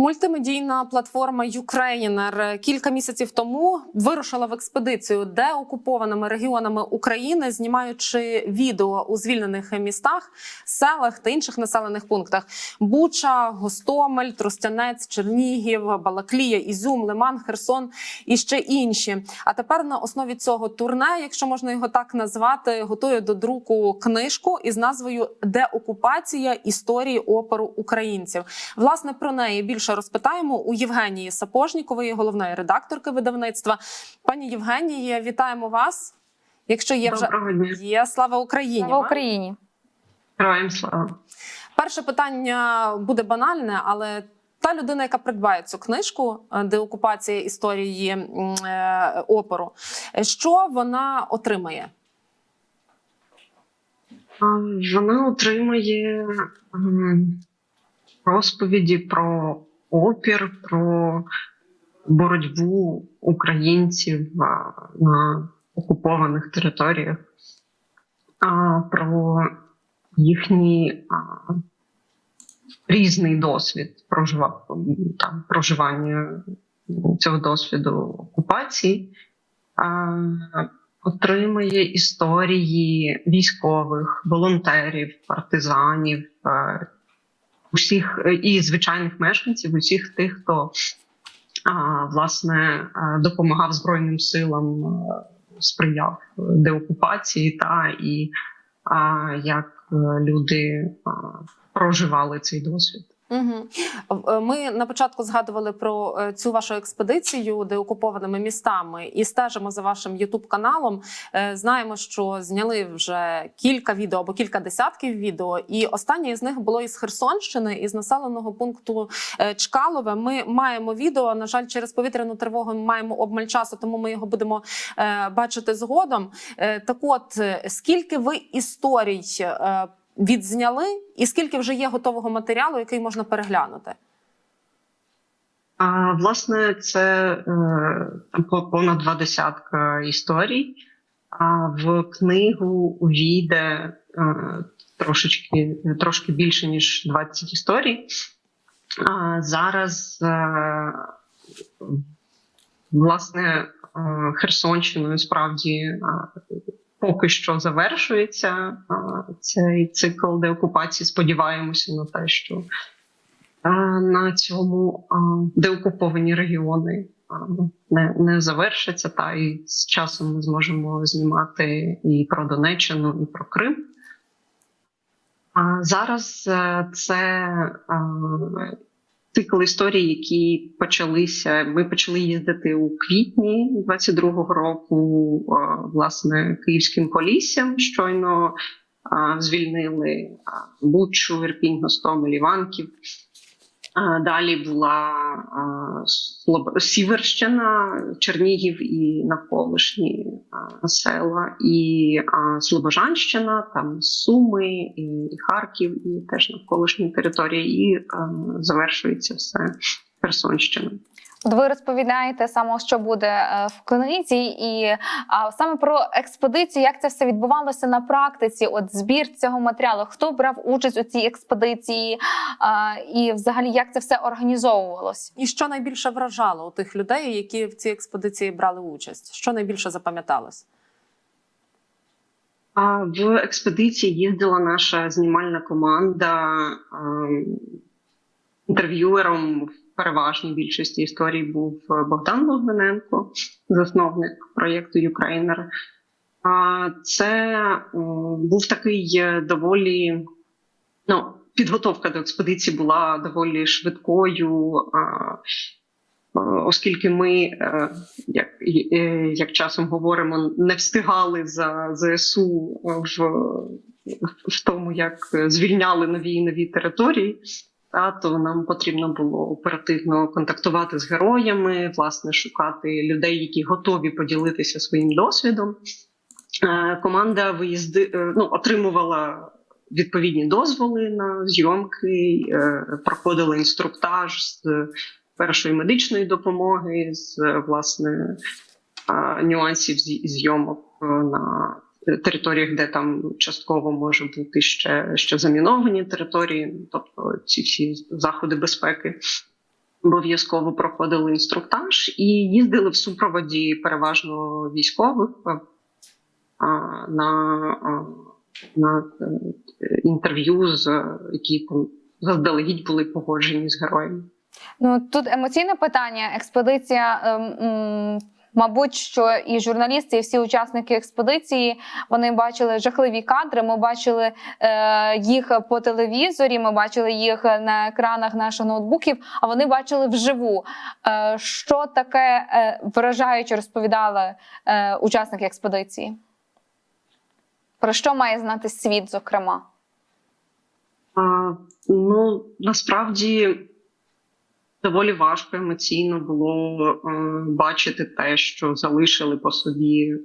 Мультимедійна платформа Ukrainer кілька місяців тому вирушила в експедицію деокупованими регіонами України, знімаючи відео у звільнених містах, селах та інших населених пунктах: Буча, Гостомель, Тростянець, Чернігів, Балаклія, Ізюм, Лиман, Херсон і ще інші. А тепер на основі цього турне, якщо можна його так назвати, готує до друку книжку із назвою Деокупація історії опору українців. Власне про неї більше розпитаємо у Євгенії Сапожнікової, головної редакторки видавництва. Пані Євгенії, вітаємо вас. Якщо є вже є слава Україні. Слава Україні. Героям слава. Перше питання буде банальне, але та людина, яка придбає цю книжку е, деокупація історії е, опору, що вона отримає? Вона отримує розповіді про опір, про боротьбу українців на окупованих територіях, про їхній різний досвід там, проживання цього досвіду окупації. Отримує історії військових, волонтерів, партизанів, усіх е, і звичайних мешканців, усіх тих, хто власне е, допомагав Збройним силам, е, сприяв деокупації, та і як люди проживали цей досвід. Угу. Ми на початку згадували про е, цю вашу експедицію деокупованими містами і стежимо за вашим Ютуб каналом. Е, Знаємо, що зняли вже кілька відео або кілька десятків відео, і останнє з них було із Херсонщини, із населеного пункту Чкалове. Ми маємо відео. На жаль, через повітряну тривогу ми маємо обмаль часу, тому ми його будемо бачити згодом. Так, от скільки ви історій відзняли, і скільки вже є готового матеріалу, який можна переглянути? А, власне, це е, понад два десятка історій. А в книгу увійде е, трошечки трошки більше ніж 20 історій. А зараз е, власне е, Херсонщиною справді поки що завершується цей цикл деокупації. Сподіваємося на те, що на цьому деокуповані регіони не, не завершаться, та і з часом ми зможемо знімати і про Донеччину, і про Крим. А зараз е, це цикл історій, які почалися. Ми почали їздити у квітні 22-го року, власне, київським поліссям. Щойно звільнили Бучу, Ірпінь, Гостомель, Іванків. Далі була Сіверщина, Чернігів і навколишні села, і Слобожанщина, там Суми, і, Харків, і теж навколишні території, і а, завершується все Херсонщина. Ви розповідаєте саме, що буде е, в книзі, і а, саме про експедицію, як це все відбувалося на практиці. От збір цього матеріалу, хто брав участь у цій експедиції, а, і взагалі як це все організовувалось? І що найбільше вражало у тих людей, які в цій експедиції брали участь? Що найбільше запам'яталось? А в експедиції їздила наша знімальна команда. Інтерв'юером в переважній більшості історій був Богдан Логвиненко, засновник проєкту Ukrainer. А Це був такий е, доволі ну, підготовка до експедиції була доволі швидкою. е, Оскільки ми, е, як, е, як часом говоримо, не встигали за ЗСУ в, в тому, як звільняли нові і нові території, та, то нам потрібно було оперативно контактувати з героями, власне, шукати людей, які готові поділитися своїм досвідом. Е, Команда виїзди е, ну, отримувала відповідні дозволи на зйомки, е, проходила інструктаж з першої медичної допомоги, з власне нюансів зй- зйомок на територіях, де там частково може бути ще, ще заміновані території, тобто ці всі заходи безпеки. обов'язково проходили інструктаж і їздили в супроводі переважно військових е, на, на е, інтерв'ю, з які заздалегідь були погоджені з героями. Ну тут емоційне питання. Експедиція. ем, Мабуть, що і журналісти, і всі учасники експедиції вони бачили жахливі кадри. Ми бачили е, їх по телевізорі. Ми бачили їх на екранах наших ноутбуків. А вони бачили вживу. Е, що таке е, вражаюче розповідали е, учасники експедиції? Про що має знати світ, зокрема? А, ну насправді доволі важко емоційно було е, бачити те, що залишили по собі е,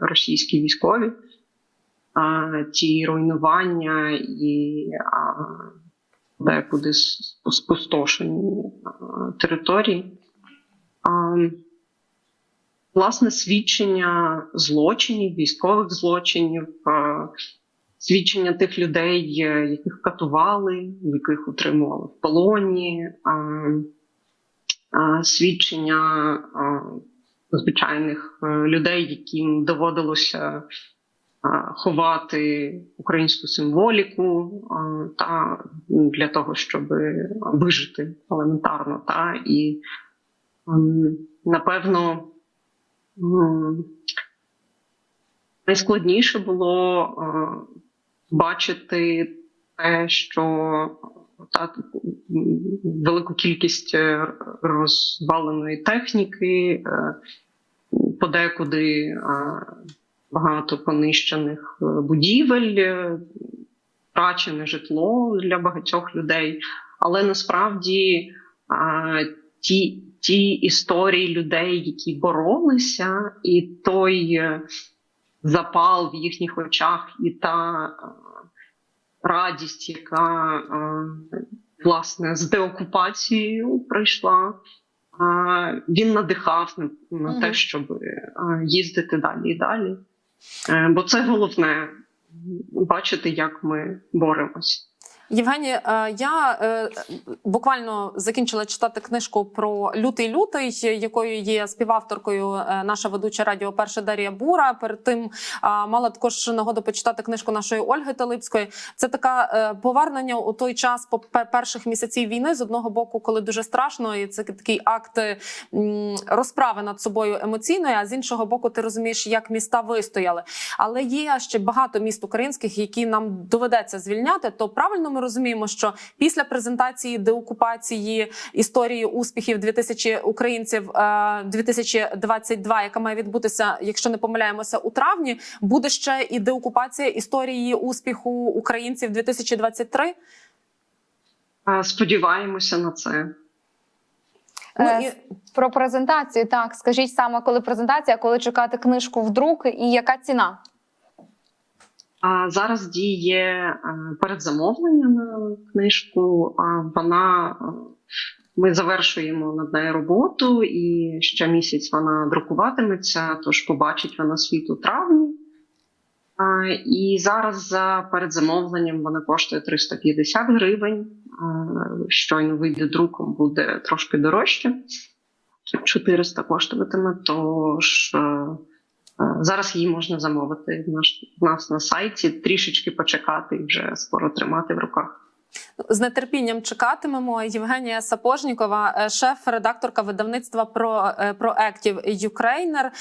російські військові, а, ті руйнування і декуди спустошені території. Власне, свідчення злочинів, військових злочинів. Свідчення тих людей, е, яких катували, яких утримували в полоні, свідчення звичайних е, людей, яким доводилося ховати українську символіку та для того, щоб вижити елементарно. Та і напевно. Найскладніше було бачити те, що та велику кількість е, розваленої техніки, е, подекуди е, багато понищених будівель, втрачене житло для багатьох людей. Але насправді ті, ті історії людей, які боролися, і той. Запал в їхніх очах і та е, радість, яка е, власне з деокупацією прийшла. е, Він надихав на, те, щоб їздити далі і далі. Бо це головне бачити, як ми боремось. Євгені, е, я е, буквально закінчила читати книжку про лютий лютий, якою є співавторкою е, наша ведуча радіо Перша Дар'я Бура. Перед тим мала також нагоду почитати книжку нашої Ольги Талипської. Це така повернення у той час по перших місяців війни з одного боку, коли дуже страшно, і це такий акт розправи над собою емоційної. А з іншого боку, ти розумієш, як міста вистояли. Але є ще багато міст українських, які нам доведеться звільняти. То правильно ми розуміємо, що після презентації деокупації історії успіхів 2000 українців е, 2022, яка має відбутися, якщо не помиляємося, у травні, буде ще і деокупація історії успіху українців 2023? Е, Сподіваємося на це. Ну, Е, і... Про презентацію, так скажіть саме, коли презентація, коли чекати книжку в друк і яка ціна? А зараз діє е, передзамовлення на книжку. А вона е, ми завершуємо над нею роботу, і ще місяць вона друкуватиметься. Тож побачить вона світ у травні. А, І зараз за передзамовленням вона коштує 350 гривень. А, Щойно вийде друком, буде трошки дорожче. 400 коштуватиме. Тож е, е, зараз її можна замовити в нас на сайті, трішечки почекати і вже скоро тримати в руках. З нетерпінням чекатимемо. Євгенія Сапожнікова, е, шеф-редакторка видавництва про е, проектів Юкрейнер.